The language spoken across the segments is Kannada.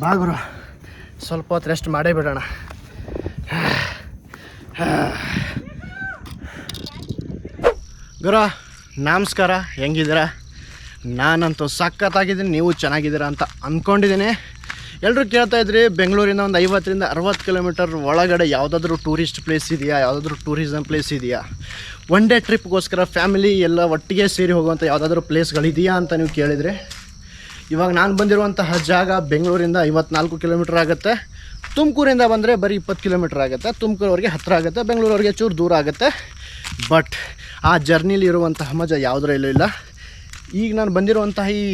ಬಾ ಗುರು. ಸ್ವಲ್ಪ ಹೊತ್ತು ರೆಸ್ಟ್ ಮಾಡೇ ಬಿಡೋಣ. ಗುರು, ನಮಸ್ಕಾರ. ಹೆಂಗಿದ್ದೀರಾ? ನಾನಂತೂ ಸಖತ್ತಾಗಿದ್ದೀನಿ, ನೀವು ಚೆನ್ನಾಗಿದ್ದೀರಾ ಅಂತ ಅಂದ್ಕೊಂಡಿದ್ದೀನಿ ಎಲ್ಲರೂ ಕೇಳ್ತಾ ಇದ್ರಿ, ಬೆಂಗಳೂರಿಂದ ಒಂದು ಐವತ್ತರಿಂದ ಅರವತ್ತು ಕಿಲೋಮೀಟರ್ ಒಳಗಡೆ ಯಾವುದಾದ್ರೂ ಟೂರಿಸ್ಟ್ ಪ್ಲೇಸ್ ಇದೆಯಾ? ಯಾವುದಾದ್ರೂ ಟೂರಿಸಮ್ ಪ್ಲೇಸ್ ಇದೆಯಾ? ಒನ್ ಡೇ ಟ್ರಿಪ್ಗೋಸ್ಕರ ಫ್ಯಾಮಿಲಿ ಎಲ್ಲ ಒಟ್ಟಿಗೆ ಸೇರಿ ಹೋಗುವಂಥ ಯಾವುದಾದ್ರೂ ಪ್ಲೇಸ್ಗಳಿದೆಯಾ ಅಂತ ನೀವು ಕೇಳಿದರೆ ಇವಾಗ ನಾನು ಬಂದಿರುವಂತಹ ಜಾಗ ಬೆಂಗಳೂರಿಂದ ಐವತ್ನಾಲ್ಕು ಕಿಲೋಮೀಟ್ರ್ ಆಗುತ್ತೆ. ತುಮಕೂರಿಂದ ಬಂದರೆ ಬರೀ ಇಪ್ಪತ್ತು ಕಿಲೋಮೀಟ್ರ್ ಆಗುತ್ತೆ. ತುಮಕೂರವ್ರಿಗೆ ಹತ್ತಿರ ಆಗುತ್ತೆ, ಬೆಂಗಳೂರವ್ರಿಗೆ ಚೂರು ದೂರ ಆಗುತ್ತೆ. ಬಟ್ ಆ ಜರ್ನಿಲಿ ಇರುವಂತಹ ಮಜಾ ಯಾವುದರಲ್ಲೂ ಇಲ್ಲ ಈಗ ನಾನು ಬಂದಿರುವಂತಹ ಈ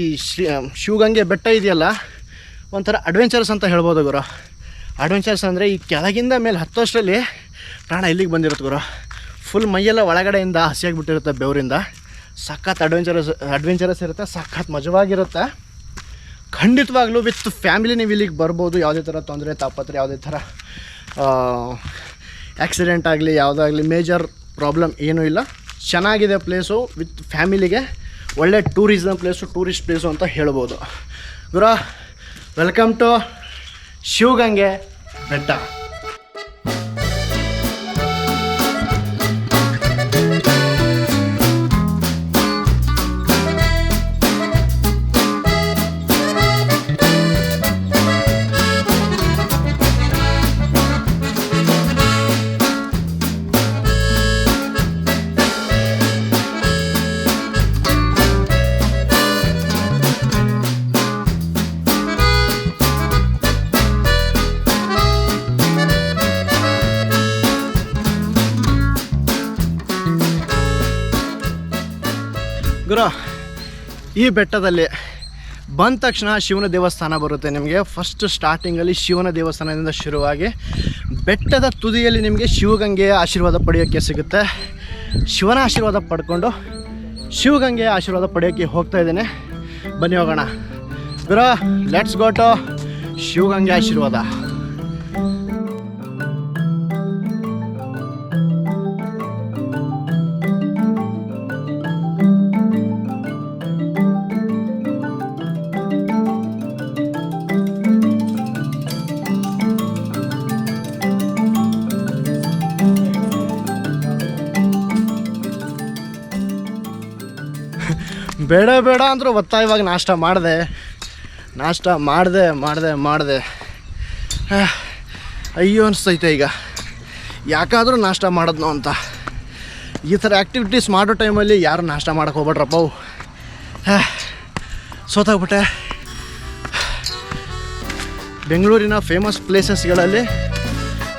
ಶಿವಗಂಗೆ ಬೆಟ್ಟ ಇದೆಯಲ್ಲ, ಒಂಥರ ಅಡ್ವೆಂಚರ್ಸ್ ಅಂತ ಹೇಳ್ಬೋದು ಗುರು. ಅಡ್ವೆಂಚರ್ಸ್ ಅಂದರೆ ಈ ಕೆಳಗಿಂದ ಮೇಲೆ ಹತ್ತೋಷ್ಟರಲ್ಲಿ ಪ್ರಾಣ ಇಲ್ಲಿಗೆ ಬಂದಿರುತ್ತೆ ಗುರು. ಫುಲ್ ಮೈಯೆಲ್ಲ ಒಳಗಡೆಯಿಂದ ಹಸಿಯಾಗಿಬಿಟ್ಟಿರುತ್ತೆ ಬೆವರಿಂದ. ಸಖತ್ ಅಡ್ವೆಂಚರಸ್ ಅಡ್ವೆಂಚರಸ್ ಇರುತ್ತೆ, ಸಖತ್ ಮಜವಾಗಿರುತ್ತೆ. ಖಂಡಿತವಾಗ್ಲೂ ವಿತ್ ಫ್ಯಾಮಿಲಿ ನೀವು ಇಲ್ಲಿಗೆ ಬರ್ಬೋದು. ಯಾವುದೇ ಥರ ತೊಂದರೆ, ತಾಪತ್ರೆ, ಯಾವುದೇ ಥರ ಆ್ಯಕ್ಸಿಡೆಂಟ್ ಆಗಲಿ ಯಾವುದಾಗಲಿ ಮೇಜರ್ ಪ್ರಾಬ್ಲಮ್ ಏನೂ ಇಲ್ಲ. ಚೆನ್ನಾಗಿದೆ ಪ್ಲೇಸು ವಿತ್ ಫ್ಯಾಮಿಲಿಗೆ ಒಳ್ಳೆ ಟೂರಿಸಮ್ ಪ್ಲೇಸು ಟೂರಿಸ್ಟ್ ಪ್ಲೇಸು ಅಂತ ಹೇಳ್ಬೋದು. ಗುರು ವೆಲ್ಕಮ್ ಟು ಶಿವಗಂಗೆ ಬೆಟ್ಟ. ಈ ಬೆಟ್ಟದಲ್ಲಿ ಬಂದ ತಕ್ಷಣ ಶಿವನ ದೇವಸ್ಥಾನ ಬರುತ್ತೆ ನಿಮಗೆ. ಫಸ್ಟ್ ಸ್ಟಾರ್ಟಿಂಗಲ್ಲಿ ಶಿವನ ದೇವಸ್ಥಾನದಿಂದ ಶುರುವಾಗಿ ಬೆಟ್ಟದ ತುದಿಯಲ್ಲಿ ನಿಮಗೆ ಶಿವಗಂಗೆಯ ಆಶೀರ್ವಾದ ಪಡೆಯೋಕ್ಕೆ ಸಿಗುತ್ತೆ. ಶಿವನ ಆಶೀರ್ವಾದ ಪಡ್ಕೊಂಡು ಶಿವಗಂಗೆಯ ಆಶೀರ್ವಾದ ಪಡೆಯೋಕ್ಕೆ ಹೋಗ್ತಾ ಇದ್ದೇನೆ. ಬನ್ನಿ ಹೋಗೋಣ. ಬ್ರೋ ಲೆಟ್ಸ್ ಗೋಟು ಶಿವಗಂಗೆ ಆಶೀರ್ವಾದ. ಬೇಡ ಬೇಡ ಅಂದರೂ ಒತ್ತಾಯವಾಗಿ ನಾಷ್ಟ ಮಾಡಿದೆ. ನಾಷ್ಟ ಮಾಡಿದೆ ಮಾಡಿದೆ ಮಾಡಿದೆ. ಅಯ್ಯೋ ಅನಿಸ್ತೈತೆ ಈಗ. ಯಾಕಾದರೂ ನಾಷ್ಟ ಮಾಡೋದ್ನೋ ಅಂತ. ಈ ಥರ ಆ್ಯಕ್ಟಿವಿಟೀಸ್ ಮಾಡೋ ಟೈಮಲ್ಲಿ ಯಾರು ನಾಷ್ಟ ಮಾಡೋಕೆ ಹೋಗ್ಬೇಡ್ರಪ್ಪ ಅವು. ಸೋತಾಗ್ಬಿಟ್ಟೆ. ಬೆಂಗಳೂರಿನ ಫೇಮಸ್ ಪ್ಲೇಸಸ್ಗಳಲ್ಲಿ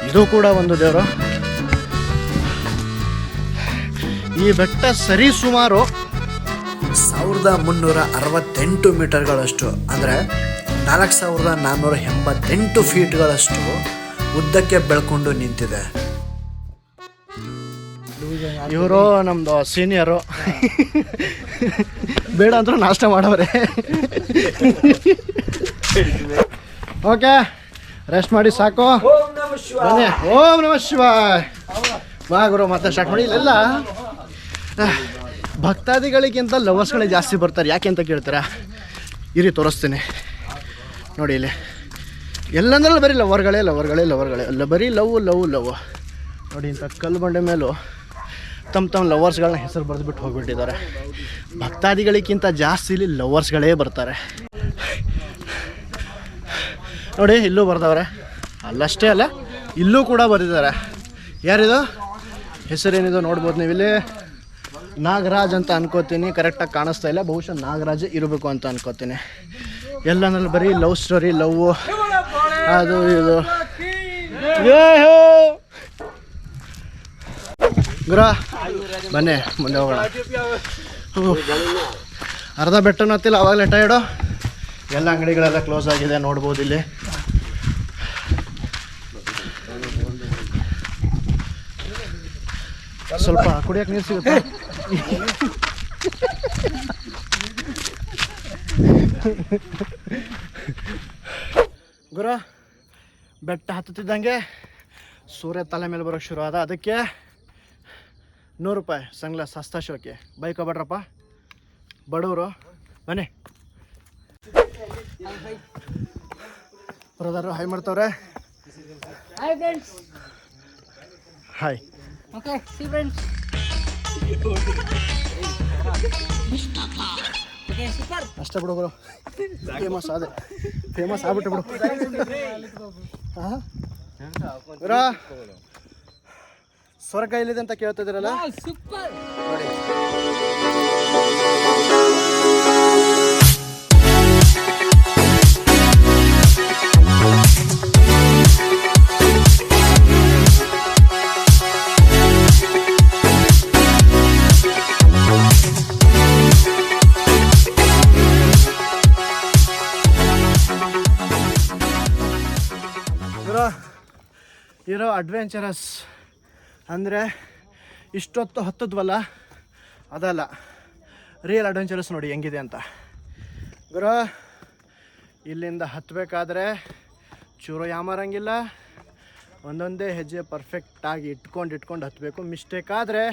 ಇದು ಕೂಡ ಒಂದು ದೇವರು. ಈ ಬೆಟ್ಟ ಸರಿ ಸುಮಾರು ಸಾವಿರದ ಮುನ್ನೂರ ಅರವತ್ತೆಂಟು ಮೀಟರ್ಗಳಷ್ಟು, ಅಂದರೆ ನಾಲ್ಕು ಸಾವಿರದ ನಾನ್ನೂರ ಎಂಬತ್ತೆಂಟು ಫೀಟ್ಗಳಷ್ಟು ಉದ್ದಕ್ಕೆ ಬೆಳ್ಕೊಂಡು ನಿಂತಿದೆ. ಇವರು ನಮ್ಮದು ಸೀನಿಯರು ಬೇಡ ಅಂದ್ರೆ ನಾಷ್ಟ ಮಾಡವ್ರೆ. ಓಕೆ ರೆಸ್ಟ್ ಮಾಡಿ ಸಾಕು. ಓಂ ನಮ ಶಿವ ಬಾ ಗುರು, ಮತ್ತೆ ಸ್ಟಾರ್ಟ್ ಮಾಡಿ. ಇಲ್ಲೆಲ್ಲ ಭಕ್ತಾದಿಗಳಿಗಿಂತ ಲವರ್ಸ್ಗಳೇ ಜಾಸ್ತಿ ಬರ್ತಾರೆ. ಯಾಕೆ ಅಂತ ಕೇಳ್ತಾರೆ? ಇರಿ, ತೋರಿಸ್ತೀನಿ. ನೋಡಿ ಇಲ್ಲಿ. ಎಲ್ಲಂದ್ರಲ್ಲಿ ಬರೀ ಲವರ್ಗಳೇ ಲವರ್ಗಳೇ ಲವರ್ಗಳೇ ಅಲ್ಲ, ಬರೀ ಲವ್ ಲವ್ ಲವ್. ನೋಡಿ ಇಂಥ ಕಲ್ಲು ಬಂಡೆ ಮೇಲೂ ತಮ್ಮ ತಮ್ಮ ಲವರ್ಸ್ಗಳನ್ನ ಹೆಸರು ಬರೆದ್ಬಿಟ್ಟು ಹೋಗ್ಬಿಟ್ಟಿದ್ದಾರೆ. ಭಕ್ತಾದಿಗಳಿಗಿಂತ ಜಾಸ್ತಿ ಇಲ್ಲಿ ಲವರ್ಸ್ಗಳೇ ಬರ್ತಾರೆ. ನೋಡಿ, ಇಲ್ಲೂ ಬರ್ದವ್ರೆ. ಅಲ್ಲಷ್ಟೇ ಅಲ್ಲ, ಇಲ್ಲೂ ಕೂಡ ಬರೆದಿದ್ದಾರೆ. ಯಾರಿದು? ಹೆಸರೇನಿದು ನೋಡ್ಬೋದು ನೀವು ಇಲ್ಲಿ ನಾಗರಾಜ್ ಅಂತ ಅನ್ಕೋತೀನಿ ಕರೆಕ್ಟಾಗಿ ಕಾಣಿಸ್ತಾ ಇಲ್ಲ. ಬಹುಶಃ ನಾಗರಾಜ್ ಇರಬೇಕು ಅಂತ ಅನ್ಕೋತೀನಿ. ಎಲ್ಲನಲ್ಲಿ ಬರೀ ಲವ್ ಸ್ಟೋರಿ ಲವ್ ಅದು ಇದು! ಗುರ, ಬನ್ನಿ, ಮುಂದೆ ಹೋಗೋಣ. ಅರ್ಧ ಬೆಟ್ಟನೂ ಹತ್ತಿಲ್ಲ, ಅವಾಗಲೇ ಟೈರ್ಡು. ಎಲ್ಲ ಅಂಗಡಿಗಳೆಲ್ಲ ಕ್ಲೋಸ್ ಆಗಿದೆ, ನೋಡ್ಬೋದು ಇಲ್ಲಿ. ಸ್ವಲ್ಪ ಕುಡಿಯಕ್ಕೆ ನೀರು ಸಿಗುತ್ತೆ? ಗುರು ಬೆಟ್ಟ ಹತ್ತುತ್ತಿದ್ದಂಗೆ ಸೂರ್ಯ ತಲೆ ಮೇಲೆ ಬರೋಕ್ಕೆ ಶುರು ಆದ. ಅದಕ್ಕೆ ನೂರು ರೂಪಾಯಿ ಸನ್ಗ್ಲಾಸ್ ಹಸ್ತ ಶೋಕೆ ಬೈಕ್ ಹೋಗ್ಬೇಡ್ರಪ್ಪ. ಬಡವರು ಬನ್ನಿ. ಬ್ರದರು ಹೈ ಮಾಡ್ತವ್ರೆ. Hi friends hi okay see friends. ಅಷ್ಟೇ ಬಿಡು ಬರೋ ಫೇಮಸ್ ಅದೇ ಫೇಮಸ್ ಆಗ್ಬಿಟ್ಟು ಬಿಡು. ಹಾಂ ಸ್ವರ್ಗ ಎಲ್ಲಿದೆ ಅಂತ ಕೇಳ್ತಾ ಇದ್ದೀರಲ್ಲ? ಅಡ್ವೆಂಚರಸ್ ಅಂದರೆ ಇಷ್ಟೊತ್ತು ಹತ್ತದ್ವಲ್ಲ? ಅದಲ್ಲ. ರಿಯಲ್ ಅಡ್ವೆಂಚರಸ್ ನೋಡಿ ಹೆಂಗಿದೆ ಅಂತ. ಗುರು, ಇಲ್ಲಿಂದ ಹತ್ತಬೇಕಾದ್ರೆ ಚೂರು ಯಾಮಾರಂಗಿಲ್ಲ. ಒಂದೊಂದೇ ಹೆಜ್ಜೆ ಪರ್ಫೆಕ್ಟಾಗಿ ಇಟ್ಕೊಂಡು ಇಟ್ಕೊಂಡು ಹತ್ತಬೇಕು ಮಿಸ್ಟೇಕ್ ಆದರೆ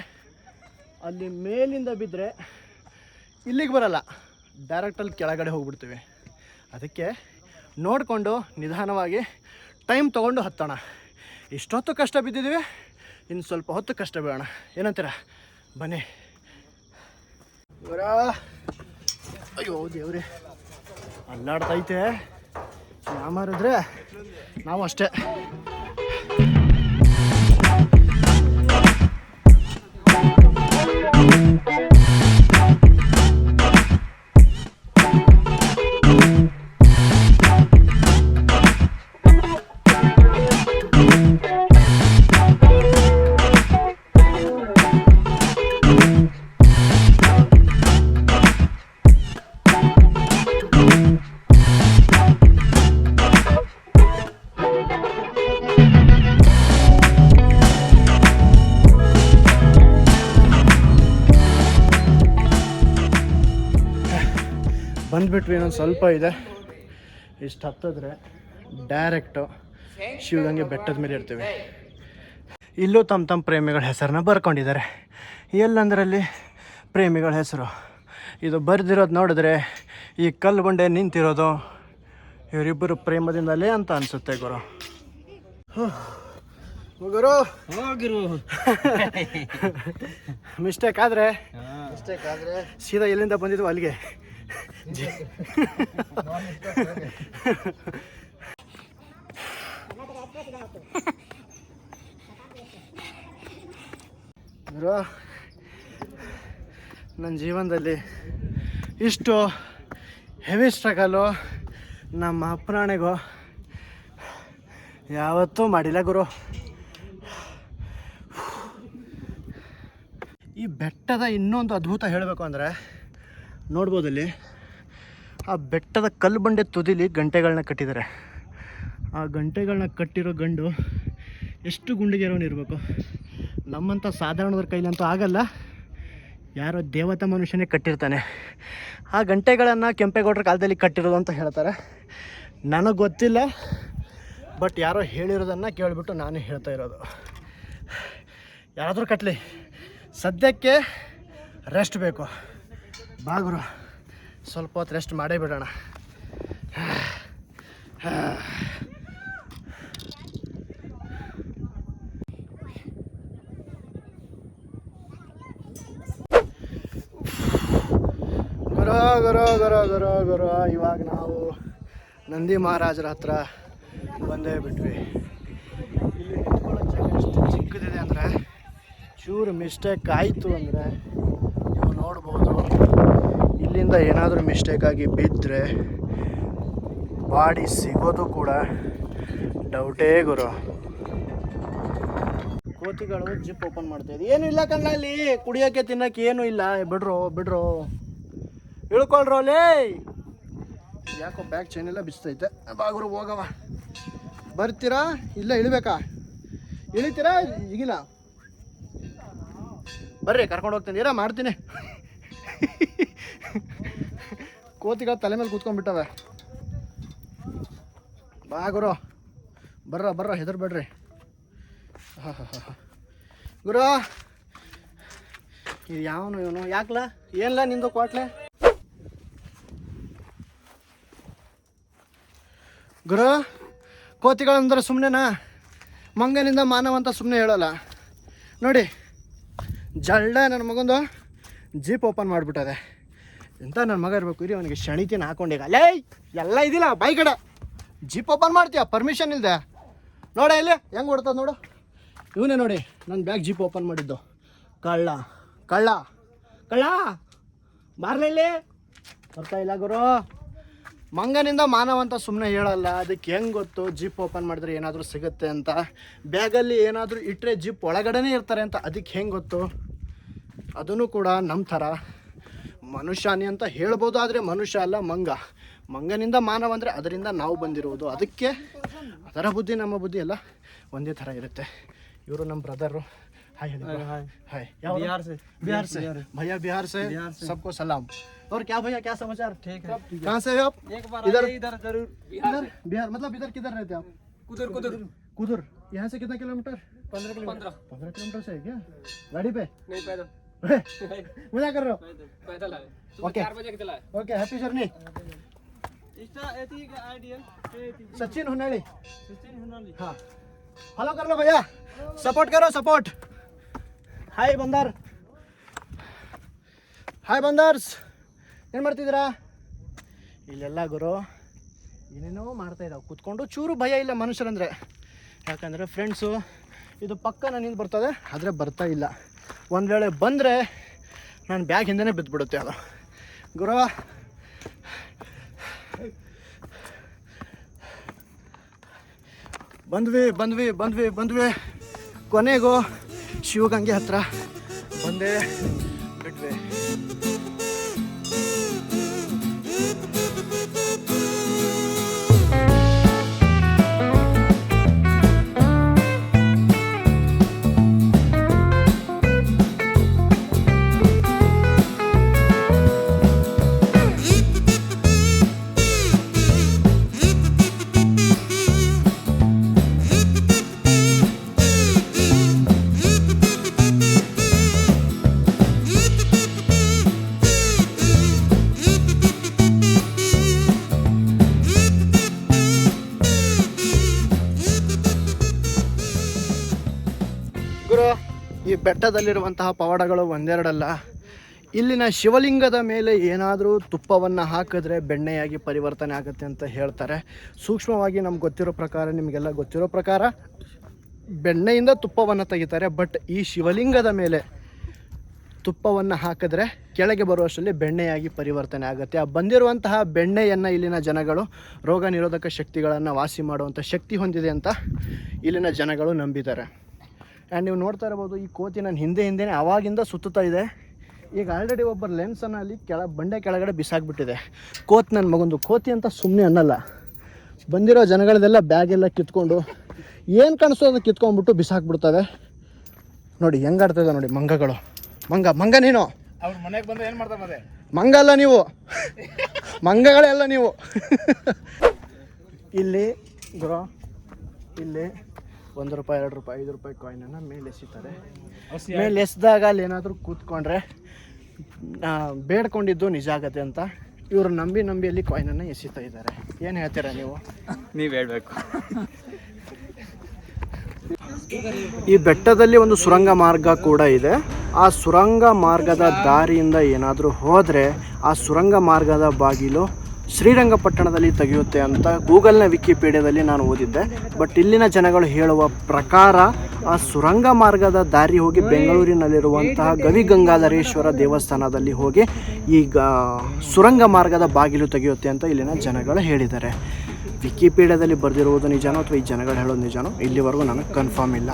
ಅಲ್ಲಿ ಮೇಲಿಂದ ಬಿದ್ದರೆ ಇಲ್ಲಿಗೆ ಬರಲ್ಲ. ಡೈರೆಕ್ಟಲ್ಲಿ ಕೆಳಗಡೆ ಹೋಗ್ಬಿಡ್ತೀವಿ. ಅದಕ್ಕೆ ನೋಡಿಕೊಂಡು ನಿಧಾನವಾಗಿ ಟೈಮ್ ತೊಗೊಂಡು ಹತ್ತೋಣ. ಇಷ್ಟೊತ್ತು ಕಷ್ಟ ಬಿದ್ದಿದ್ದೀವಿ? ಇನ್ನು ಸ್ವಲ್ಪ ಹೊತ್ತು ಕಷ್ಟ ಬೀಳೋಣ ಏನಂತೀರ? ಬನ್ನಿ. ಇವರ ಅಯ್ಯೋ, ದೇವ್ರಿ. ಅಲ್ಲಾಡ್ತೈತೆ. ಯಾಮಾರಿದ್ರೆ ನಾವು ಅಷ್ಟೇ. ಬಂದ್ಬಿಟ್ವಿ ಇನ್ನೊಂದು ಸ್ವಲ್ಪ ಇದೆ. ಇಷ್ಟು ಹತ್ತಿದ್ರೆ ಡೈರೆಕ್ಟು ಶಿವಗಂಗೆ ಬೆಟ್ಟದ ಮೇಲೆ ಇರ್ತೀವಿ. ಇಲ್ಲೂ ತಮ್ಮ ತಮ್ಮ ಪ್ರೇಮಿಗಳ ಹೆಸರನ್ನ ಬರ್ಕೊಂಡಿದ್ದಾರೆ. ಎಲ್ಲಂದ್ರಲ್ಲಿ ಪ್ರೇಮಿಗಳ ಹೆಸರು. ಇದು ಬರೆದಿರೋದು ನೋಡಿದ್ರೆ ಈ ಕಲ್ಲು ಬಂಡೆ ನಿಂತಿರೋದು ಇವರಿಬ್ಬರು ಪ್ರೇಮದಿಂದಲೇ ಅಂತ ಅನಿಸುತ್ತೆ ಗುರು. ಗುರು. ಹೋಗಿರು. ಮಿಸ್ಟೇಕ್ ಆದರೆ ಮಿಸ್ಟೇಕ್ ಆದರೆ ಸೀದಾ ಎಲ್ಲಿಂದ ಬಂದಿದ್ವು ಅಲ್ಲಿಗೆ. ಗುರು ನನ್ನ ಜೀವನದಲ್ಲಿ ಇಷ್ಟು ಹೆವಿ ಸ್ಟ್ರಗಲು ನಮ್ಮ ಅಪ್ಪನಾಣೆಗೂ ಯಾವತ್ತೂ ಮಾಡಿಲ್ಲ ಗುರು. ಈ ಬೆಟ್ಟದ ಇನ್ನೊಂದು ಅದ್ಭುತ ಹೇಳಬೇಕು ಅಂದರೆ ನೋಡ್ಬೋದಲ್ಲಿ ಆ ಬೆಟ್ಟದ ಕಲ್ಲು ಬಂಡೆ ತುದಿಲಿ ಗಂಟೆಗಳನ್ನ ಕಟ್ಟಿದ್ದಾರೆ ಆ ಗಂಟೆಗಳನ್ನ ಕಟ್ಟಿರೋ ಗಂಡು ಎಷ್ಟು ಗುಂಡಿಗೆ ಇರಬೇಕು? ನಮ್ಮಂಥ ಸಾಧಾರಣದ್ರ ಕೈಲಂತೂ ಆಗಲ್ಲ. ಯಾರೋ ದೇವತಾ ಮನುಷ್ಯನೇ ಕಟ್ಟಿರ್ತಾನೆ. ಆ ಗಂಟೆಗಳನ್ನು ಕೆಂಪೇಗೌಡರ ಕಾಲದಲ್ಲಿ ಕಟ್ಟಿರೋದು ಅಂತ ಹೇಳ್ತಾರೆ. ನನಗೆ ಗೊತ್ತಿಲ್ಲ, ಬಟ್ ಯಾರೋ ಹೇಳಿರೋದನ್ನು ಕೇಳಿಬಿಟ್ಟು ನಾನು ಹೇಳ್ತಾ ಇರೋದು. ಯಾರಾದರೂ ಕಟ್ಟಲಿ ಸದ್ಯಕ್ಕೆ ರೆಸ್ಟ್ ಬೇಕು. ಬಾಗುರು. ಸ್ವಲ್ಪ ಹೊತ್ತು ರೆಸ್ಟ್ ಮಾಡೇ ಬಿಡೋಣ. ಗುರು ಗುರು ಗುರು ಗುರು ಗುರು, ಇವಾಗ ನಾವು ನಂದಿ ಮಹಾರಾಜರ ಹತ್ರ ಬಂದೇ ಬಿಟ್ವಿ. ಇಲ್ಲಿ ನಿಂತ್ಕೊಳ್ಳೋ ಜಾಗ ಎಷ್ಟು ಚಿಕ್ಕದಿದೆ ಅಂದರೆ ಚೂರು ಮಿಸ್ಟೇಕ್ ಆಯಿತು ಅಂದರೆ ನೀವು ನೋಡ್ಬೋದು. ಇಲ್ಲಿಂದ ಏನಾದರೂ ಮಿಸ್ಟೇಕ್ ಆಗಿ ಬಿದ್ದರೆ ಬಾಡಿ ಸಿಗೋದು ಕೂಡ ಡೌಟೇ ಗುರು. ಕೋತಿಗಳು ಜಿಪ್ ಓಪನ್ ಮಾಡ್ತಾ ಇದೆ ಏನು ಇಲ್ಲ ಕಣ್ಣ ಅಲ್ಲಿ ಕುಡಿಯೋಕ್ಕೆ ತಿನ್ನೋಕೆ ಏನೂ ಇಲ್ಲ. ಬಿಡ್ರೋ ಬಿಡ್ರೋ. ಇಳ್ಕೊಳ್ರೋ, ಲೇ. ಯಾಕೋ ಬ್ಯಾಗ್ ಚೈನ್ ಎಲ್ಲ ಬಿಸ್ತೈತೆ ಬಾಗುರು ಹೋಗವ ಬರ್ತೀರಾ? ಇಲ್ಲ, ಇಳಿಬೇಕಾ? ಇಳಿತೀರಾ? ಈಗಿಲ್ಲ ಬರ್ರಿ, ಕರ್ಕೊಂಡು ಹೋಗ್ತೀನಿ. ಇರ, ಮಾಡ್ತೀನಿ. ಕೋತಿಗಳು ತಲೆ ಮೇಲೆ ಕೂತ್ಕೊಂಡ್ಬಿಟ್ಟವೆ. ಬಾ ಗುರು. ಬರ್ರ ಬರ್ರ, ಹೆದರ್ಬೇಡ್ರಿ. ಹಾಂ ಗುರು. ಇದು ಯಾವನು ಇವನು? ಯಾಕಲ? ಏನ್ಲ ನಿಂದು ಕೋಟ್ಲೆ ಗುರು, ಕೋತಿಗಳಂದ್ರೆ ಸುಮ್ಮನೆನಾ ಮಂಗನಿಂದ ಮಾನವ ಅಂತ ಸುಮ್ಮನೆ ಹೇಳಲ್ಲ. ನೋಡಿ, ಜಳ್ಳ ನನ್ನ ಮಗಂದು. ಜೀಪ್ ಓಪನ್ ಮಾಡಿಬಿಟ್ಟದೆ. ಎಂತ ನನ್ನ ಮಗ ಇರಬೇಕು? ಇರಿ ಅವನಿಗೆ ಶಣಿತಿನ ಹಾಕೊಂಡೀಗ ಲೇ, ಎಲ್ಲ ಇದಿಲ್ಲ ಬೈ ಕಡೆ. ಜೀಪ್ ಓಪನ್ ಮಾಡ್ತೀಯ? ಪರ್ಮಿಷನ್ ಇಲ್ಲದೆ ನೋಡ ಇಲ್ಲಿ ಹೆಂಗೆ ಹೊಡ್ತದ ನೋಡು. ಇವನೇ ನೋಡಿ ನನ್ನ ಬ್ಯಾಗ್ ಜೀಪ್ ಓಪನ್ ಮಾಡಿದ್ದು. ಕಳ್ಳ ಕಳ್ಳ ಕಳ್ಳ. ಬಾರ್ಲ ಇಲ್ಲಿ. ಬರ್ತಾ ಇಲ್ಲ ಗುರು. ಮಂಗನಿಂದ ಮಾನವ ಅಂತ ಸುಮ್ಮನೆ ಹೇಳಲ್ಲ. ಅದಕ್ಕೆ ಹೆಂಗೆ ಗೊತ್ತು? ಜೀಪ್ ಓಪನ್ ಮಾಡಿದ್ರೆ ಏನಾದರೂ ಸಿಗುತ್ತೆ ಅಂತ. ಬ್ಯಾಗಲ್ಲಿ ಏನಾದರೂ ಇಟ್ಟರೆ ಜೀಪ್ ಒಳಗಡೆನೇ ಇರ್ತಾರೆ ಅಂತ. ಅದಕ್ಕೆ ಹೆಂಗೆ ಗೊತ್ತು? ಅದೂ ಕೂಡ ನಮ್ಮ ಥರ ಮನುಷ್ಯನೇ ಅಂತ ಹೇಳ್ಬೋದು ಆದರೆ ಮನುಷ್ಯ ಅಲ್ಲ ಮಂಗ ಮಂಗನಿಂದ ಮಾನವ ಅಂದರೆ ಅದರಿಂದ ನಾವು ಬಂದಿರುವುದು ಅದಕ್ಕೆ ಅದರ ಬುದ್ಧಿ ನಮ್ಮ ಬುದ್ಧಿ ಎಲ್ಲ ಒಂದೇ ಥರ ಇರುತ್ತೆ ಇವರು ನಮ್ಮ ಬ್ರದರು ಹಾಯ್ हाय क्या बिहार से बिहार से भैया बिहार से सबको सलाम और क्या भैया क्या समाचार ठीक है कहाँ से है आप एक बार इधर आइए इधर जरूर इधर बिहार मतलब इधर किधर रहते हैं आप कुदर कुदर कुदुर यहाँ से कितना किलोमीटर पंद्रह किलोमीटर पंद्रह किलोमीटर से है क्या गाड़ी पे नहीं पैदल मजा कर रहे हो पैदल है ओके चार बजे के चला है ओके हैप्पी जर्नी सचिन हुनाली हाँ फॉलो कर लो भैया सपोर्ट करो सपोर्ट ಹಾಯ್ ಬಂದರ್ ಹಾಯ್ ಬಂದರ್ಸ್ ಏನು ಮಾಡ್ತಿದ್ದೀರಾ ಇಲ್ಲೆಲ್ಲ ಗುರು ಏನೇನೋ ಮಾಡ್ತಾ ಇದ್ದಾವೆ ಕೂತ್ಕೊಂಡು ಚೂರು ಭಯ ಇಲ್ಲ ಮನುಷ್ಯರಂದರೆ ಯಾಕಂದರೆ ಫ್ರೆಂಡ್ಸು ಇದು ಪಕ್ಕ ನನ್ನಿಂದ ಬರ್ತದೆ, ಆದರೆ ಬರ್ತಾ ಇಲ್ಲ. ಒಂದು ವೇಳೆ ಬಂದರೆ ನಾನು ಬ್ಯಾಗ್ ಹಿಂದೆನೇ ಬಿದ್ದುಬಿಡುತ್ತೆ ಅದು. ಗುರು. ಬಂದ್ವಿ ಬಂದ್ವಿ ಬಂದ್ವಿ ಬಂದ್ವಿ. ಕೊನೆಗೂ ಶಿವಗಂಗೆ ಹತ್ರ ಬಂದೆ. ಈ ಬೆಟ್ಟದಲ್ಲಿರುವಂತಹ ಪವಾಡಗಳು ಒಂದೆರಡಲ್ಲ. ಇಲ್ಲಿನ ಶಿವಲಿಂಗದ ಮೇಲೆ ಏನಾದರೂ ತುಪ್ಪವನ್ನು ಹಾಕಿದ್ರೆ ಬೆಣ್ಣೆಯಾಗಿ ಪರಿವರ್ತನೆ ಆಗುತ್ತೆ ಅಂತ ಹೇಳ್ತಾರೆ. ಸೂಕ್ಷ್ಮವಾಗಿ ನಮ್ಗೆ ಗೊತ್ತಿರೋ ಪ್ರಕಾರ, ನಿಮಗೆಲ್ಲ ಗೊತ್ತಿರೋ ಪ್ರಕಾರ, ಬೆಣ್ಣೆಯಿಂದ ತುಪ್ಪವನ್ನು ತೆಗಿತಾರೆ. ಬಟ್ ಈ ಶಿವಲಿಂಗದ ಮೇಲೆ ತುಪ್ಪವನ್ನು ಹಾಕಿದ್ರೆ ಕೆಳಗೆ ಬರುವಷ್ಟರಲ್ಲಿ ಬೆಣ್ಣೆಯಾಗಿ ಪರಿವರ್ತನೆ ಆಗುತ್ತೆ. ಆ ಬಂದಿರುವಂತಹ ಬೆಣ್ಣೆಯನ್ನು ಇಲ್ಲಿನ ಜನಗಳು ರೋಗ ನಿರೋಧಕ ಶಕ್ತಿಗಳನ್ನು ವಾಸಿ ಮಾಡುವಂಥ ಶಕ್ತಿ ಹೊಂದಿದೆ ಅಂತ ಇಲ್ಲಿನ ಜನಗಳು ನಂಬಿದ್ದಾರೆ. ಆ್ಯಂಡ್ ನೀವು ನೋಡ್ತಾ ಇರ್ಬೋದು ಈ ಕೋತಿ ನನ್ನ ಹಿಂದೆ ಹಿಂದೆನೇ ಅವಾಗಿಂದ ಸುತ್ತುತ್ತಾ ಇದೆ. ಈಗ ಆಲ್ರೆಡಿ ಒಬ್ಬರು ಲೆನ್ಸನ್ನು ಅಲ್ಲಿ ಕೆಳ ಬಂಡೆ ಕೆಳಗಡೆ ಬಿಸಾಕ್ಬಿಟ್ಟಿದೆ. ಕೋತ್ ನನ್ನ ಮಗೊಂದು. ಕೋತಿ ಅಂತ ಸುಮ್ಮನೆ ಅನ್ನಲ್ಲ. ಬಂದಿರೋ ಜನಗಳದೆಲ್ಲ ಬ್ಯಾಗೆಲ್ಲ ಕಿತ್ಕೊಂಡು ಏನು ಕಾಣಿಸ್ತೋ ಅದು ಕಿತ್ಕೊಂಡ್ಬಿಟ್ಟು ಬಿಸಾಕ್ಬಿಡ್ತವೆ. ನೋಡಿ ಹೆಂಗಾಡ್ತದೆ ನೋಡಿ ಮಂಗಗಳು. ಮಂಗ ಮಂಗ ನೀನು. ಅವ್ರ ಮನೆಗೆ ಬಂದ್ರೆ ಏನು ಮಾಡ್ತಾರೆ ಮಂಗ ಅಲ್ಲ ನೀವು. ಮಂಗಗಳೆಲ್ಲ ನೀವು. ಇಲ್ಲಿ ಗುರು ಇಲ್ಲಿ. ಒಂದು ರೂಪಾಯಿ ಎರಡು ರೂಪಾಯಿ ಐದು ರೂಪಾಯಿ ಕಾಯಿನನ್ನು ಮೇಲೆ ಎಸಿತಾರೆ. ಮೇಲೆ ಎಸ್ದಾಗ ಅಲ್ಲಿ ಏನಾದರೂ ಕೂತ್ಕೊಂಡ್ರೆ ಬೇಡ್ಕೊಂಡಿದ್ದು ನಿಜ ಆಗತ್ತೆ ಅಂತ ಇವರು ನಂಬಿ ನಂಬಿ ಅಲ್ಲಿ ಕಾಯಿನನ್ನು ಎಸಿತಾ ಇದ್ದಾರೆ. ಏನು ಹೇಳ್ತೀರಾ ನೀವು? ನೀವು ಹೇಳಬೇಕು. ಈ ಬೆಟ್ಟದಲ್ಲಿ ಒಂದು ಸುರಂಗ ಮಾರ್ಗ ಕೂಡ ಇದೆ. ಆ ಸುರಂಗ ಮಾರ್ಗದ ದಾರಿಯಿಂದ ಏನಾದರೂ ಹೋದರೆ ಆ ಸುರಂಗ ಮಾರ್ಗದ ಬಾಗಿಲು ಶ್ರೀರಂಗಪಟ್ಟಣದಲ್ಲಿ ತೆಗೆಯುತ್ತೆ ಅಂತ ಗೂಗಲ್ನ ವಿಕಿಪೀಡಿಯಾದಲ್ಲಿ ನಾನು ಓದಿದ್ದೆ. ಬಟ್ ಇಲ್ಲಿನ ಜನಗಳು ಹೇಳುವ ಪ್ರಕಾರ ಆ ಸುರಂಗ ಮಾರ್ಗದ ದಾರಿ ಹೋಗಿ ಬೆಂಗಳೂರಿನಲ್ಲಿರುವಂತಹ ಗವಿ ಗಂಗಾಧರೇಶ್ವರ ದೇವಸ್ಥಾನದಲ್ಲಿ ಹೋಗಿ ಈಗ ಸುರಂಗ ಮಾರ್ಗದ ಬಾಗಿಲು ತೆಗೆಯುತ್ತೆ ಅಂತ ಇಲ್ಲಿನ ಜನಗಳು ಹೇಳಿದ್ದಾರೆ. ವಿಕಿಪೀಡಿಯಾದಲ್ಲಿ ಬರೆದಿರುವುದು ನಿಜಾನೋ ಅಥವಾ ಈ ಜನಗಳು ಹೇಳೋದು ನಿಜಾನೋ ಇಲ್ಲಿವರೆಗೂ ನನಗೆ ಕನ್ಫರ್ಮ್ ಇಲ್ಲ.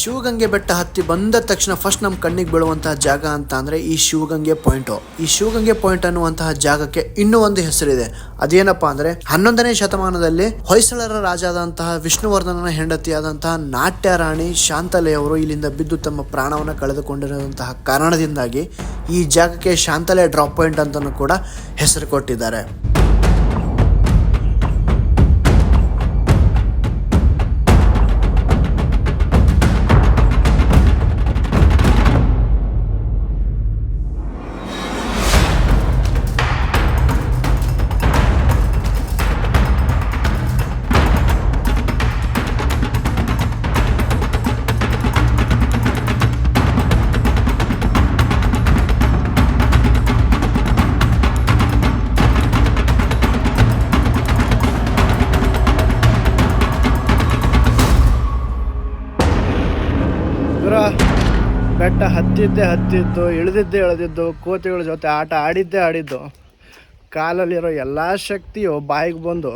ಶಿವಗಂಗೆ ಬೆಟ್ಟ ಹತ್ತಿ ಬಂದ ತಕ್ಷಣ ಫಸ್ಟ್ ನಮ್ಮ ಕಣ್ಣಿಗೆ ಬೀಳುವಂತಹ ಜಾಗ ಅಂತ ಅಂದರೆ ಈ ಶಿವಗಂಗೆ ಪಾಯಿಂಟು ಈ ಶಿವಗಂಗೆ ಪಾಯಿಂಟ್ ಅನ್ನುವಂತಹ ಜಾಗಕ್ಕೆ ಇನ್ನೂ ಒಂದು ಹೆಸರಿದೆ. ಅದೇನಪ್ಪ ಅಂದರೆ ಹನ್ನೊಂದನೇ ಶತಮಾನದಲ್ಲಿ ಹೊಯ್ಸಳರ ರಾಜ ಆದಂತಹ ವಿಷ್ಣುವರ್ಧನನ ಹೆಂಡತಿಯಾದಂತಹ ನಾಟ್ಯ ರಾಣಿ ಶಾಂತಲೆಯವರು ಇಲ್ಲಿಂದ ಬಿದ್ದು ತಮ್ಮ ಪ್ರಾಣವನ್ನು ಕಳೆದುಕೊಂಡಿರುವಂತಹ ಕಾರಣದಿಂದಾಗಿ ಈ ಜಾಗಕ್ಕೆ ಶಾಂತಲೆ ಡ್ರಾಪ್ ಪಾಯಿಂಟ್ ಅಂತಲೂ ಕೂಡ ಹೆಸರು ಕೊಟ್ಟಿದ್ದಾರೆ. ಹತ್ತಿದ್ದೇ ಹತ್ತಿದ್ದು, ಇಳಿದಿದ್ದೆ, ಇಳಿದಿದ್ದು, ಕೋತಿಗಳ ಜೊತೆ ಆಟ ಆಡಿದ್ದೇ, ಆಡಿದ್ದು. ಕಾಲಲ್ಲಿರೋ ಎಲ್ಲ ಶಕ್ತಿಯು ಬಾಯಿಗೆ ಬಂದು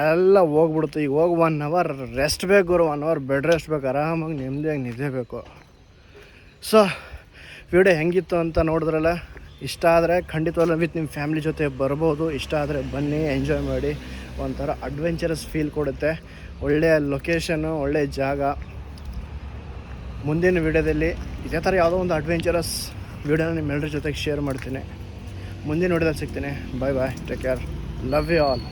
ಎಲ್ಲ ಹೋಗ್ಬಿಡ್ತು. ಈಗ ಹೋಗಿ ಒನ್ ಅವರ್ ರೆಸ್ಟ್ ಬೇಕು ಗುರು ಒನ್ ಅವರ್ ಬೆಡ್ ರೆಸ್ಟ್ ಬೇಕು. ಆರಾಮಾಗಿ ನೆಮ್ಮದಿಯಾಗಿ ನಿದ್ದೆ ಬೇಕು. ಸೊ ವಿಡಿಯೋ ಹೆಂಗಿತ್ತು ಅಂತ ನೋಡಿದ್ರಲ್ಲ, ಇಷ್ಟ ಆದರೆ ಖಂಡಿತವಾಗ್ಲೂ ವಿತ್ ನಿಮ್ಮ ಫ್ಯಾಮಿಲಿ ಜೊತೆ ಬರ್ಬೋದು. ಇಷ್ಟ ಆದರೆ ಬನ್ನಿ ಎಂಜಾಯ್ ಮಾಡಿ. ಒಂಥರ ಅಡ್ವೆಂಚರಸ್ ಫೀಲ್ ಕೊಡುತ್ತೆ. ಒಳ್ಳೆಯ ಲೊಕೇಶನು ಒಳ್ಳೆಯ ಜಾಗ. ಮುಂದಿನ ವಿಡಿಯೋದಲ್ಲಿ ಇದೇ ಥರ ಯಾವುದೋ ಒಂದು ಅಡ್ವೆಂಚರಸ್ ವಿಡಿಯೋನ ನಿಮ್ಮೆಲ್ಲರ ಜೊತೆಗೆ ಶೇರ್ ಮಾಡ್ತೀನಿ. ಮುಂದಿನ ವಿಡಿಯೋದಲ್ಲಿ ಸಿಗ್ತೀನಿ. Bye bye take care love you all